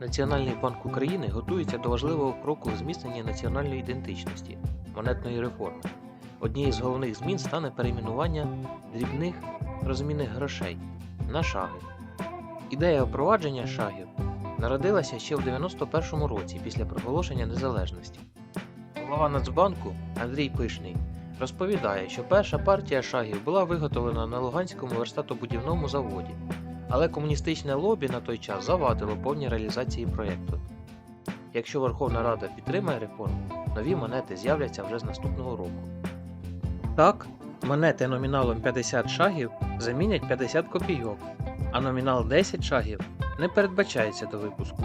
Національний банк України готується до важливого кроку в зміцненні національної ідентичності монетної реформи. Однією з головних змін стане перейменування дрібних розмінних грошей на шаги. Ідея впровадження шагів народилася ще в 91-му році після проголошення незалежності. Голова Нацбанку Андрій Пишний розповідає, що перша партія шагів була виготовлена на Луганському верстатобудівному заводі, але комуністичне лобі на той час завадило повній реалізації проєкту. Якщо Верховна Рада підтримає реформу, нові монети з'являться вже з наступного року. Так, монети номіналом 50 шагів замінять 50 копійок, а номінал 10 шагів не передбачається до випуску.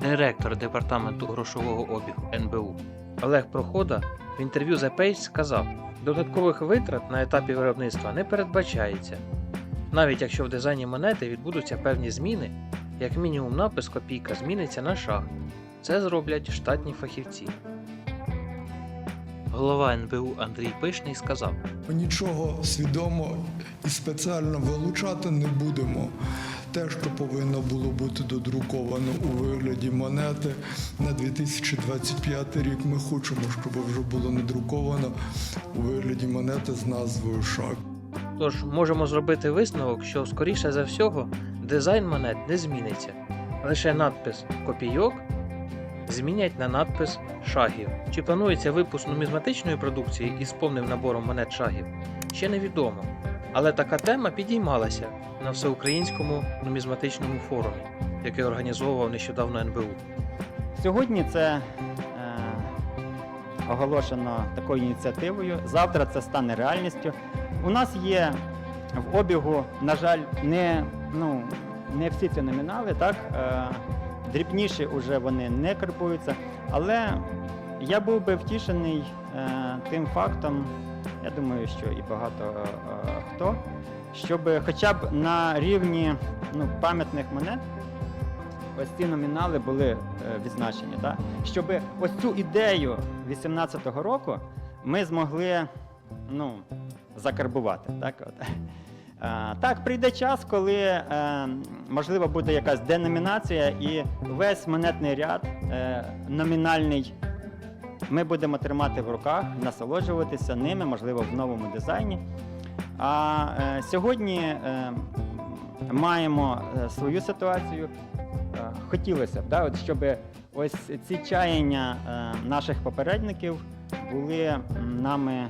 Директор департаменту грошового обігу НБУ Олег Прохода в інтерв'ю The Page сказав, додаткових витрат на етапі виробництва не передбачається. Навіть якщо в дизайні монети відбудуться певні зміни, як мінімум напис копійка зміниться на шаг. Це зроблять штатні фахівці. Голова НБУ Андрій Пишний сказав: нічого свідомо і спеціально вилучати не будемо. Те, що повинно було бути додруковано у вигляді монети на 2025 рік, ми хочемо, щоб вже було надруковано у вигляді монети з назвою ШАК. Тож можемо зробити висновок, що скоріше за всього дизайн монет не зміниться. Лише надпис копійок змінять на надпис шагів. Чи планується випуск нумізматичної продукції із повним набором монет шагів? Ще невідомо. Але така тема підіймалася на всеукраїнському нумізматичному форумі, який організовував нещодавно НБУ. Сьогодні це е, оголошено такою ініціативою. Завтра це стане реальністю. У нас є в обігу, на жаль, не, ну, не всі ці номінали, так? Е, дрібніші вже вони не карбуються. Але я був би втішений е, тим фактом, я думаю, що і багато е, хто, щоб хоча б на рівні ну, пам'ятних монет ось ці номінали були відзначені. Так? Щоб ось цю ідею 18-го року ми змогли ну, закарбувати. Так, от. Так, прийде час, коли е, можливо буде якась деномінація, і весь монетний ряд е, номінальний ми будемо тримати в руках, насолоджуватися ними, можливо, в новому дизайні. А е, сьогодні е, маємо е, свою ситуацію. Хотілося б, да, от, щоб ось ці чаяння е, наших попередників були нами е,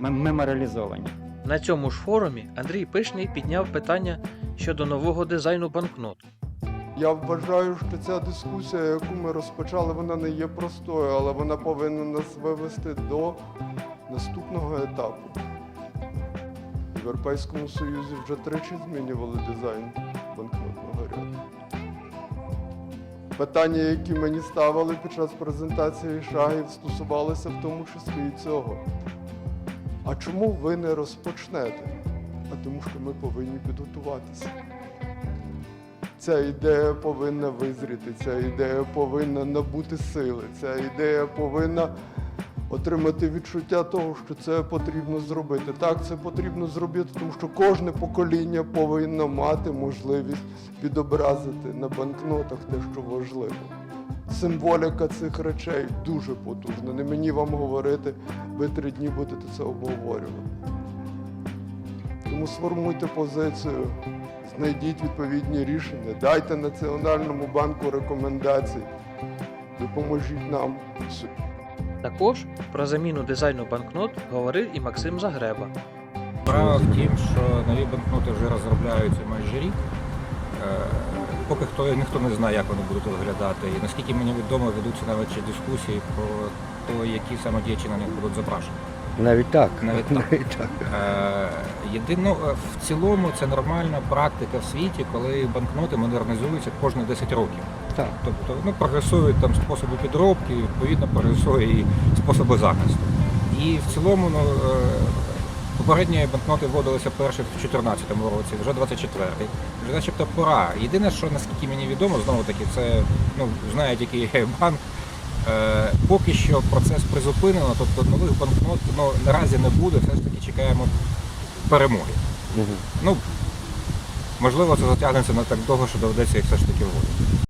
мем- меморіалізовані. На цьому ж форумі Андрій Пишний підняв питання щодо нового дизайну банкнот. Я вважаю, що ця дискусія, яку ми розпочали, вона не є простою, але вона повинна нас вивести до наступного етапу. В Європейському Союзі вже тричі змінювали дизайн банкнотного ряду. Питання, які мені ставили під час презентації шагів, стосувалися в тому числі і цього. А чому ви не розпочнете? А тому що ми повинні підготуватися. Ця ідея повинна визріти, ця ідея повинна набути сили, ця ідея повинна отримати відчуття того, що це потрібно зробити. Так, це потрібно зробити, тому що кожне покоління повинно мати можливість відобразити на банкнотах те, що важливо. Символіка цих речей дуже потужна. Не мені вам говорити, ви три дні будете це обговорювати. Тому сформуйте позицію, знайдіть відповідні рішення, дайте Національному банку рекомендації, допоможіть нам. Також про заміну дизайну банкнот говорив і Максим Загреба. Справа в тім, що нові банкноти вже розробляються майже рік. Е, Поки хто ніхто не знає, як вони будуть виглядати. І наскільки мені відомо, ведуться навіть ще дискусії про те, які саме діячі на них будуть запрошені. Навіть так. Навіть так. так. Е, Єдино, е, в цілому це нормальна практика в світі, коли банкноти модернізуються кожні 10 років. Так. Тобто ну, прогресують там способи підробки, відповідно прогресує і способи захисту. І в цілому ну, попередні банкноти вводилися перші в 2014 році, вже 24-й. Вже начебто пора. Єдине, що наскільки мені відомо, знову таки, це ну, знає тільки банк. Е, поки що процес призупинено, тобто нових банкнот ну, наразі не буде, все ж таки чекаємо перемоги. Мгм. Ну, можливо, це затягнеться на так довго, що доведеться їх все ж таки вводити.